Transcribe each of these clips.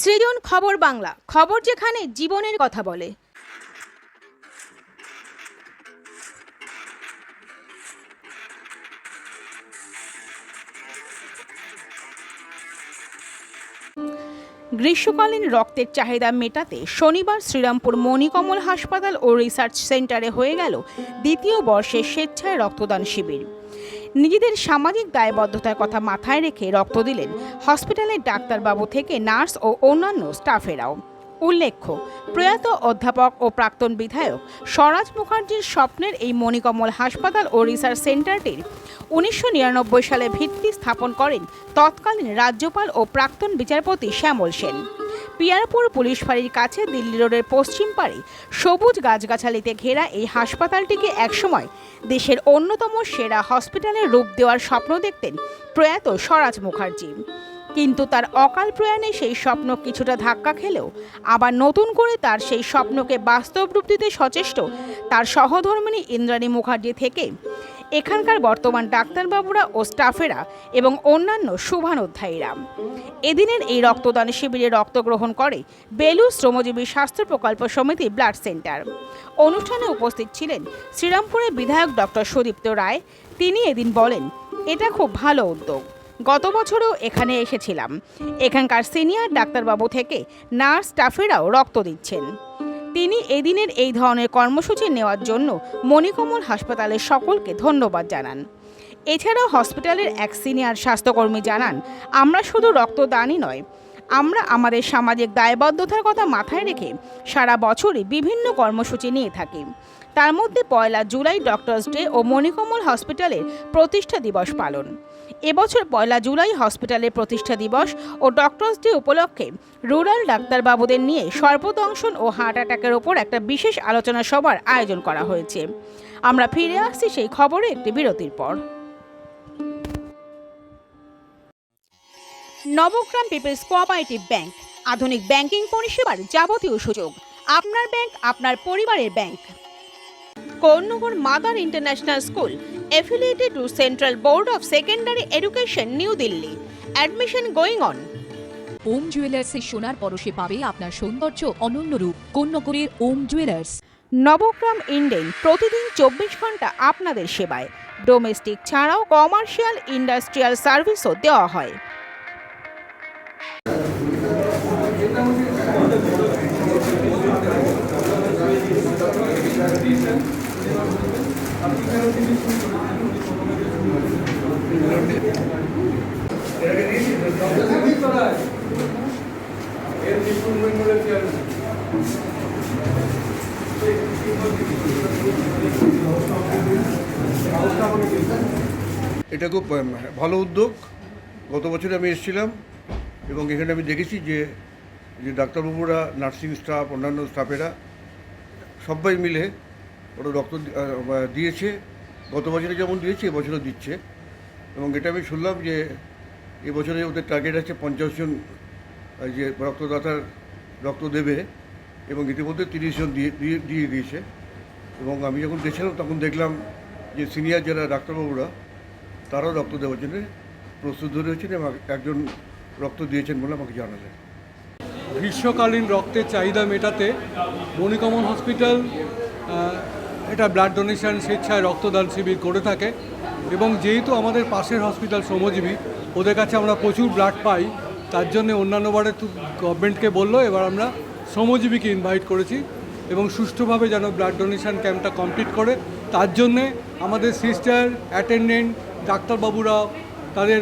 সৃজন খবর বাংলা, খবর যেখানে জীবনের কথা বলে। গ্রীষ্মকালীন রক্তের চাহিদা মেটাতে শনিবার শ্রীরামপুর মণিকমল হাসপাতাল ও রিসার্চ সেন্টারে হয়ে গেল দ্বিতীয় বর্ষের স্বেচ্ছায় রক্তদান শিবির। নিজেদের সামাজিক দায়বদ্ধতার কথা মাথায় রেখে রক্ত দিলেন হসপিটালের ডাক্তারবাবু থেকে নার্স ও অন্যান্য স্টাফেরাও। উল্লেখ্য, প্রয়াত অধ্যাপক ও প্রাক্তন বিধায়ক স্বরাজ মুখার্জির স্বপ্নের এই মণিকমল হাসপাতাল ও রিসার্চ সেন্টারটির উনিশশো নিরানব্বই সালে ভিত্তি স্থাপন করেন তৎকালীন রাজ্যপাল ও প্রাক্তন বিচারপতি শ্যামল সেন। পিয়ারপুর পুলিশ ফাঁড়ির কাছে দিল্লি রোডের পশ্চিম পাড়ে সবুজ গাছগাছালিতে ঘেরা এই হাসপাতালটিকে একসময় দেশের অন্যতম সেরা হসপিটালের রূপ দেওয়ার স্বপ্ন দেখতেন প্রয়াত স্বরাজ মুখার্জি। কিন্তু তার অকাল প্রয়াণে সেই স্বপ্ন কিছুটা ধাক্কা খেলেও আবার নতুন করে তার সেই স্বপ্নকে বাস্তব রূপ দিতে সচেষ্ট তার সহধর্মিণী ইন্দ্রাণী মুখার্জি থেকে এখানকার বর্তমান ডাক্তারবাবুরা ও স্টাফেরা এবং অন্যান্য শুভানুধ্যায়ীরা। এদিনের এই রক্তদান শিবিরে রক্ত গ্রহণ করে বেলু শ্রমজীবী স্বাস্থ্য প্রকল্প সমিতি ব্লাড সেন্টার। অনুষ্ঠানে উপস্থিত ছিলেন শ্রীরামপুরের বিধায়ক ডক্টর সুদীপ্ত রায়। তিনি এদিন বলেন, এটা খুব ভালো উদ্যোগ। গত বছরও এখানে এসেছিলাম। এখানকার সিনিয়র ডাক্তারবাবু থেকে নার্স স্টাফেরাও রক্ত দিচ্ছেন। তিনি এদিনের এই ধরনের কর্মসূচি নেওয়ার জন্য মণিকমল হাসপাতালের সকলকে ধন্যবাদ জানান। এছাড়াও হসপিটালের এক সিনিয়র স্বাস্থ্যকর্মী জানান, আমরা শুধু রক্তদানই নয়, আমরা আমাদের সামাজিক দায়বদ্ধতার কথা মাথায় রেখে সারা বছরই বিভিন্ন কর্মসূচি নিয়ে থাকি। তার মধ্যে পয়লা জুলাই ডক্টরস ডে ও মণিকমল হসপিটালের প্রতিষ্ঠা দিবস পালন। এবছর পয়লা জুলাই হসপিটালের প্রতিষ্ঠা দিবস ও ডক্টরস ডে উপলক্ষে রুরাল ডাক্তারবাবুদের নিয়ে সর্বদংশন ও হার্ট অ্যাটাকের ওপর একটা বিশেষ আলোচনা সভার আয়োজন করা হয়েছে। আমরা ফিরে আসছি সেই খবরে একটি বিরতির পর। নবগ্রাম পিপলস কোঅপারেটিভ ব্যাংক, আধুনিক ব্যাংকিং পরিষেবার যাবতীয় সুযোগ। আপনার ব্যাংক, আপনার পরিবারের bank. Konnagar mother international school affiliated to Central Board of Secondary Education, New Delhi. Admission going on. Om জুয়েলার্সের সোনার পরশে পাবে আপনার সৌন্দর্য অনন্য রূপ কন্যকরের ওম জুয়েলার্স নবগ্রাম ইন্ডেন প্রতিদিন চব্বিশ ঘণ্টা আপনাদের সেবায় ডোমেস্টিক ছাড়াও কমার্শিয়াল ইন্ডাস্ট্রিয়াল সার্ভিসও দেওয়া হয় এটা খুব ভালো উদ্যোগ। গত বছরে আমি এসেছিলাম এবং এখানে আমি দেখেছি যে যে ডাক্তারবাবুরা, নার্সিং স্টাফ, অন্যান্য স্টাফেরা সবাই মিলে ওরা রক্ত দিয়েছে। গত বছরে যেমন দিয়েছে, এবছরও দিচ্ছে। এবং এটা আমি শুনলাম যে, এবছরে ওদের টার্গেট আছে পঞ্চাশ জন যে রক্তদাতার রক্ত দেবে এবং ইতিমধ্যে তিরিশ জন দিয়ে দিয়ে দিয়ে দিয়েছে। এবং আমি যখন গেছিলাম, তখন দেখলাম যে সিনিয়র যারা ডাক্তারবাবুরা, তারাও রক্ত দেওয়ার জন্য প্রস্তুত হয়েছেন এবং একজন রক্ত দিয়েছেন বলে আমাকে জানালেন। গ্রীষ্মকালীন রক্তের চাহিদা মেটাতে মণিকমন হসপিটাল এটা ব্লাড ডোনেশন স্বেচ্ছায় রক্তদান শিবির করে থাকে এবং যেহেতু আমাদের পাশের হসপিটাল শ্রমজীবী, ওদের কাছে আমরা প্রচুর ব্লাড পাই। তার জন্য অন্যান্য বারে গভর্নমেন্টকে বলল, এবার আমরা শ্রমজীবীকে ইনভাইট করেছি এবং সুষ্ঠুভাবে যেন ব্লাড ডোনেশন ক্যাম্পটা কমপ্লিট করে। তার জন্যে আমাদের সিস্টার অ্যাটেন্ডেন্ট ডাক্তারবাবুরা তাদের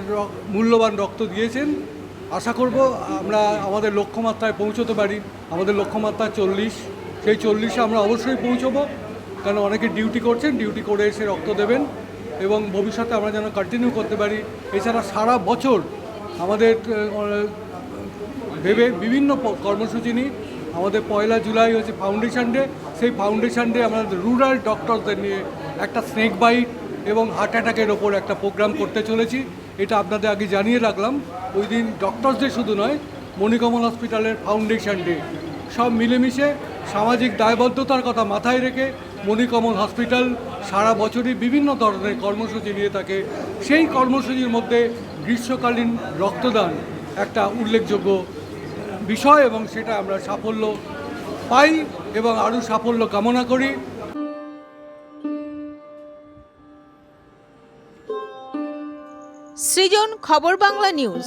মূল্যবান রক্ত দিয়েছেন। আশা করব আমরা আমাদের লক্ষ্যমাত্রায় পৌঁছতে পারি। আমাদের লক্ষ্যমাত্রা চল্লিশ। সেই চল্লিশে আমরা অবশ্যই পৌঁছবো। কারণ অনেকে ডিউটি করছেন ডিউটি করে এসে রক্ত দেবেন এবং ভবিষ্যতে আমরা যেন কন্টিনিউ করতে পারি। এছাড়া সারা বছর আমাদের ভেবে বিভিন্ন কর্মসূচি নিই আমাদের পয়লা জুলাই হচ্ছে ফাউন্ডেশন ডে। সেই ফাউন্ডেশন ডে আমাদের রুরাল ডক্টরদের নিয়ে একটা স্নেক বাইট এবং হার্ট অ্যাটাকের ওপর একটা প্রোগ্রাম করতে চলেছি। এটা আপনাদের আগে জানিয়ে রাখলাম। ওই দিন ডক্টরস ডে শুধু নয়, মণিকমল হসপিটালের ফাউন্ডেশন ডে। সব মিলেমিশে সামাজিক দায়বদ্ধতার কথা মাথায় রেখে মণিকমল হসপিটাল সারা বছরই বিভিন্ন ধরনের কর্মসূচি নিয়ে থাকে। সেই কর্মসূচির মধ্যে গ্রীষ্মকালীন রক্তদান একটা উল্লেখযোগ্য বিষয় এবং সেটা আমরা সাফল্য পাই এবং আরও সাফল্য কামনা করি। সৃজন খবর বাংলা নিউজ।